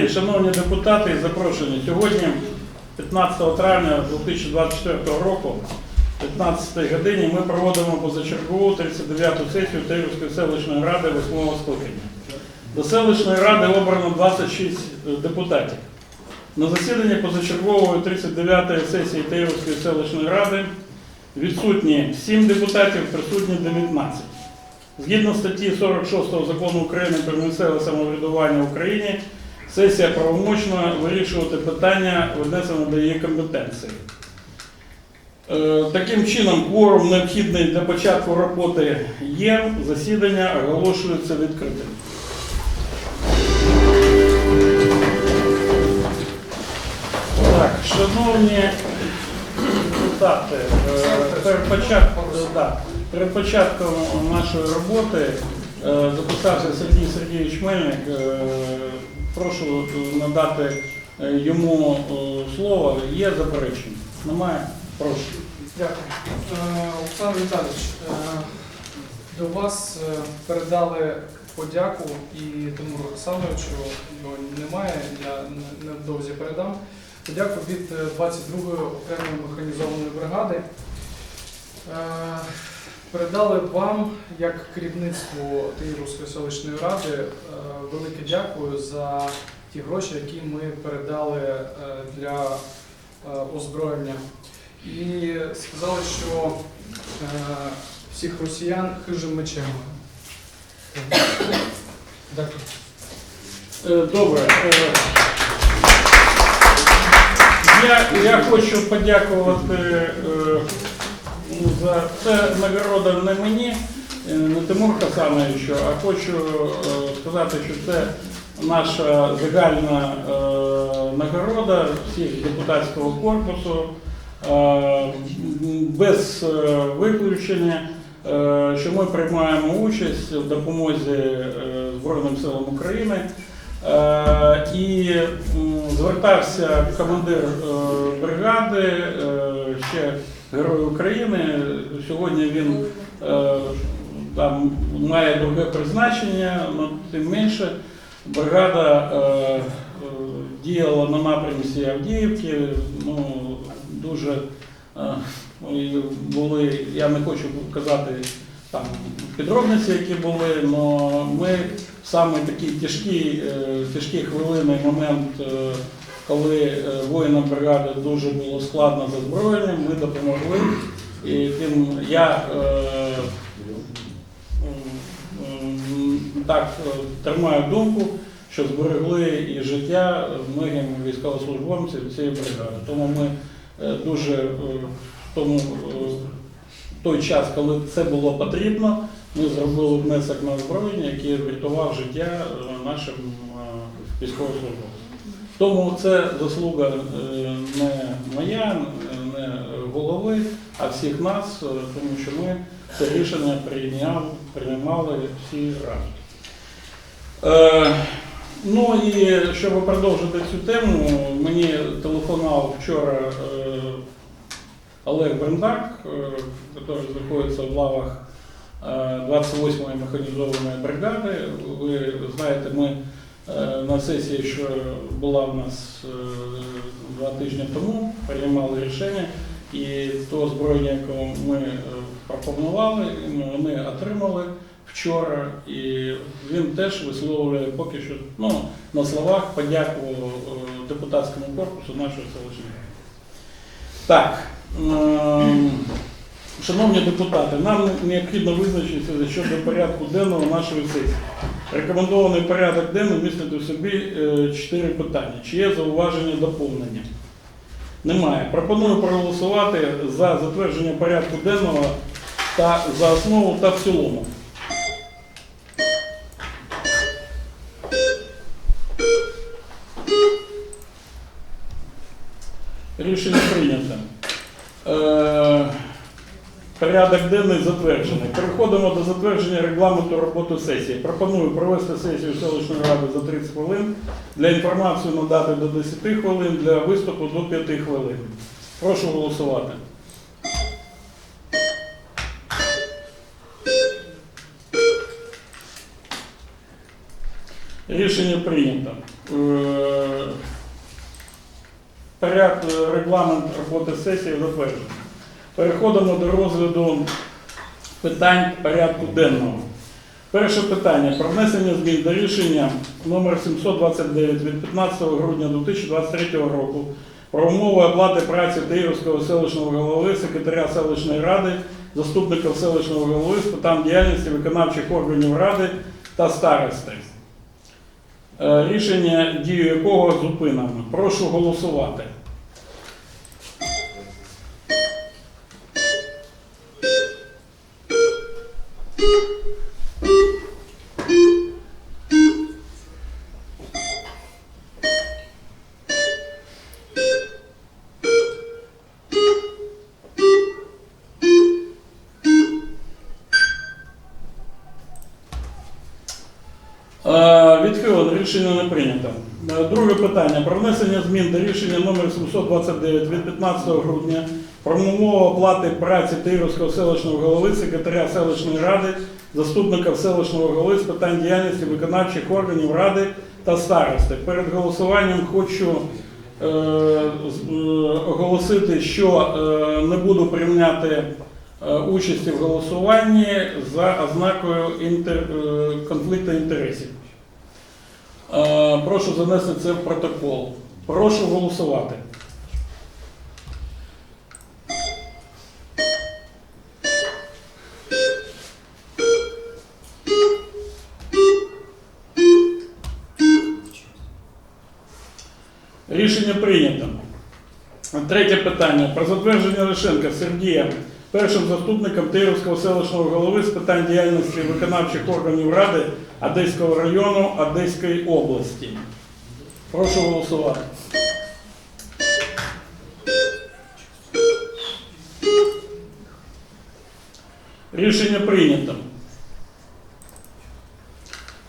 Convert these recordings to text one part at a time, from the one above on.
день, шановні депутати і запрошені. Сьогодні, 15 травня 2024 року, 15 годині, ми проводимо позачергову 39-ту сесію Терівської селищної ради 8 скликання. До селищної ради обрано 26 депутатів. На засіданні позачергової 39-ї сесії Терівської селищної ради відсутні 7 депутатів, присутні 19. Згідно статті 46 закону України про місцеве самоврядування в Україні, сесія правомочна вирішувати питання, віднесені до її компетенції. Е, Таким чином, кворум необхідний для початку роботи є. Засідання оголошується відкритим. Так, шановні депутати, е, перед початком, да, перед початком нашої роботи е, записався Сергій Сергійович Мельник. Прошу надати е, йому е, слово. Є заперечення? Немає? Прошу. Дякую. Е, Олександр Віталійович, до вас передали подяку і Тимуру Олександровичу, його немає, я невдовзі передам. Подяку від е, 22-ї окремої механізованої бригади. Передали вам, як керівництву Київської селищної ради, е, велике дякую за ті гроші, які ми передали е, для е, озброєння і сказали, що всіх росіян хижим мечем. Добре. Я, я хочу подякувати за це нагорода не мені, е, не Тимур Хасановичу, а хочу е, сказати, що це наша загальна е, нагорода всіх депутатського корпусу. Без виключення, що ми приймаємо участь в допомозі Збройним силам України. І звертався командир бригади, ще Герой України. Сьогодні він е, там має друге призначення, але тим менше бригада е, діяла на напрямці Авдіївки. Ну, дуже е, були, я не хочу казати там підробниці, які були, але ми саме такий тяжкий, е, тяжкий хвилинний момент, е, коли е, воїнам бригади дуже було складно за зброєнням, ми допомогли. І тим я е, м, так е, тримаю думку, що зберегли і життя многим військовослужбовцям цієї бригади. Тому ми е, дуже е, тому е, той час, коли це було потрібно, ми зробили внесок на озброєння, який врятував життя е, нашим е, військовослужбовцям. Тому це заслуга е, не моя, не голови, а всіх нас, е, тому що ми це рішення приймали всі разом. Е, Ну і щоб продовжити цю тему, мені телефонував вчора е, Олег Брендак, е, який знаходиться в лавах е, 28-ї механізованої бригади. Ви знаєте, ми е, на сесії, що була в нас е, два тижні тому, приймали рішення, і то озброєння, яке ми е, пропонували, ну, вони отримали вчора, і він теж висловлює поки що ну, на словах подяку е, депутатському корпусу нашої селищної. Так. Шановні депутати, нам необхідно визначитися щодо порядку денного нашої сесії. Рекомендований порядок денний містить у собі е, чотири питання. Чи є зауваження доповнення? Немає. Пропоную проголосувати за затвердження порядку денного та за основу та в цілому. Рішення прийнято. Порядок денний затверджений. Переходимо до затвердження регламенту роботи сесії. Пропоную провести сесію селищної ради за 30 хвилин. Для інформації надати до 10 хвилин, для виступу до 5 хвилин. Прошу голосувати. Рішення прийнято. Е, Поряд, е, регламент роботи сесії затверджений. Переходимо до розгляду питань порядку денного. Перше питання про внесення змін до рішення номер 729 від 15 грудня 2023 року про умови оплати праці Київського селищного голови, секретаря селищної ради, заступників селищного голови з питань діяльності виконавчих органів ради та старости. Е, Рішення дію якого зупинено. Прошу голосувати. Відхилено, рішення не прийнято. Е, Друге питання. Про внесення змін до рішення номер 729 від 15 грудня про умови оплати праці Тирівського селищного голови, секретаря селищної ради, заступника селищного голови з питань діяльності виконавчих органів ради та старости. Перед голосуванням хочу е, е, оголосити, що е, не буду прийняти е, участі в голосуванні за ознакою інтер, е, конфлікту інтересів. Е, Прошу занести це в протокол. Прошу голосувати. Рішення прийнято. Третє питання. Про затвердження Лишенка Сергія першим заступником Тирівського селищного голови з питань діяльності виконавчих органів Ради Одеського району Одеської області. Прошу голосувати. Рішення прийнято.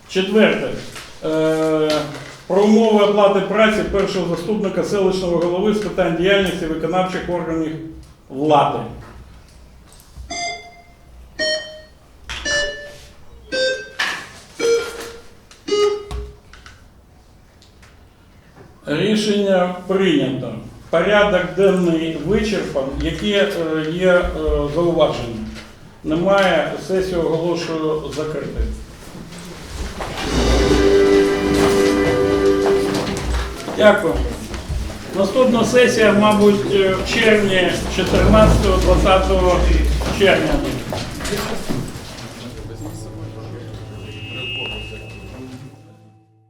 Четверте. Е, Про умови оплати праці першого заступника селищного голови з питань діяльності виконавчих органів влади. Рішення прийнято. Порядок денний вичерпан. Які е, є е, зауваження? Немає. Сесію оголошую закритою. Дякую. Наступна сесія, мабуть, в червні, 14-20 червня.